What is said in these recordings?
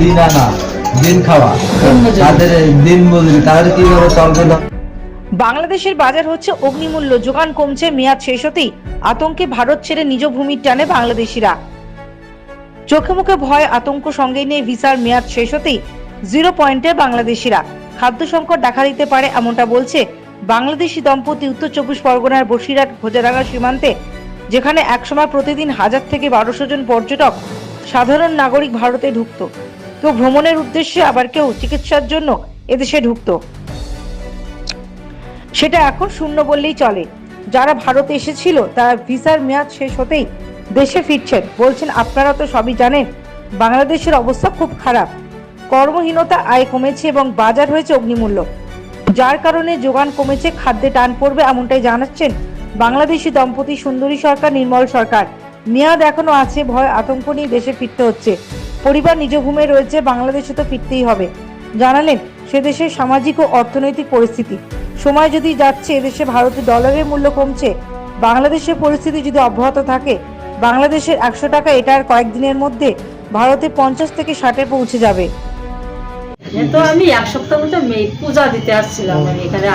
দিন আনা, দিন খাওয়া। তাদের দিন মজুরি তাদের কীভাবে চলবে না বাংলাদেশের বাজার হচ্ছে অগ্নিমূল্য, যোগান কমছে, মেয়াদ শেষ হতেই আতঙ্কে ভারত ছেড়ে নিজ ভূমির টানে বাংলাদেশিরা। চোখে মুখে ভয়, আতঙ্ক সঙ্গে নিয়ে ভিসার মেয়াদ শেষ হতেই জিরো পয়েন্টে বাংলাদেশিরা। খাদ্য সংকট দেখা দিতে পারে এমনটা বলছে বাংলাদেশি দম্পতি উত্তর চব্বিশ পরগনার বসিরহাট ভোজারাঙ্গা সীমান্তে, যেখানে একসময় প্রতিদিন হাজার থেকে বারোশো জন পর্যটক সাধারণ নাগরিক ভারতে ঢুকত। কেউ ভ্রমণের উদ্দেশ্যে আবার কেউ চিকিৎসার জন্য এদেশে ঢুকতো। সেটা এখন শূন্য বললেই চলে। যারা ভারতে এসেছিল, তারা ভিসার মেয়াদ শেষ হতেই দেশে ফিরছেন। বলছেন, আপনারা তো সবই জানেন, বাংলাদেশের অবস্থা খুব খারাপ। কর্মহীনতা আয় কমেছে এবং বাজার হয়েছে অগ্নিমূল্য। যার কারণে যোগান কমেছে, খাদ্যে টান পড়বে এমনটাই জানাচ্ছেন বাংলাদেশি দম্পতি সুন্দরী সরকার, নির্মল সরকার। মেয়াদ এখনও আছে ভয় আতঙ্ক নিয়ে দেশে ফিরতে হচ্ছে। পরিবার নিজ ভূমে রয়েছে বাংলাদেশে তো ফিরতেই হবে। জানালেন সে দেশের সামাজিক ও অর্থনৈতিক পরিস্থিতি। সময় যদি যাচ্ছে এদেশে ভারতের ডলারের মূল্য কমছে। বাংলাদেশের পরিস্থিতি যদি অব্যাহত থাকে বাংলাদেশের একশো টাকা এটার কয়েকদিনের মধ্যে ভারতে পঞ্চাশ থেকে ষাটে পৌঁছে যাবে। তো আমি এক সপ্তাহ মতো পূজা দিতে আসছিলাম আমি এখানে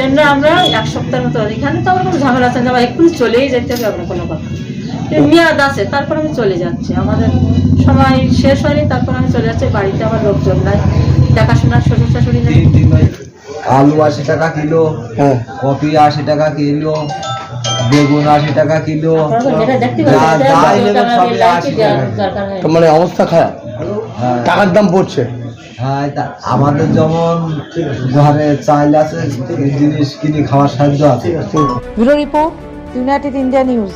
জন্য আমরা এক সপ্তাহের মতো এখানে তো আমার কোনো ঝামেলা আছে না এক্ষুনি চলেই যেতে হবে আপনার কোনো কথা। মেয়াদ আছে তারপর আমি চলে যাচ্ছি। আমাদের সময় শেষ হয়নি তারপর আমি চলে যাচ্ছি। বাড়িতে আমার লোকজন নাই। দেখাশোনার শ্বশুর শাশুড়ি নেই আলু আশি টাকা কিলো হ্যাঁ। কপি আশি টাকা কিলো বেগুন আশি টাকা কিলো মানে অবস্থা খারাপ। হ্যাঁ, টাকার দাম পড়ছে। হ্যাঁ, তা আমাদের যেমন ঘরে চাইল আছে জিনিস কিনে খাওয়ার সাহায্য আছে। Bureau report United India news.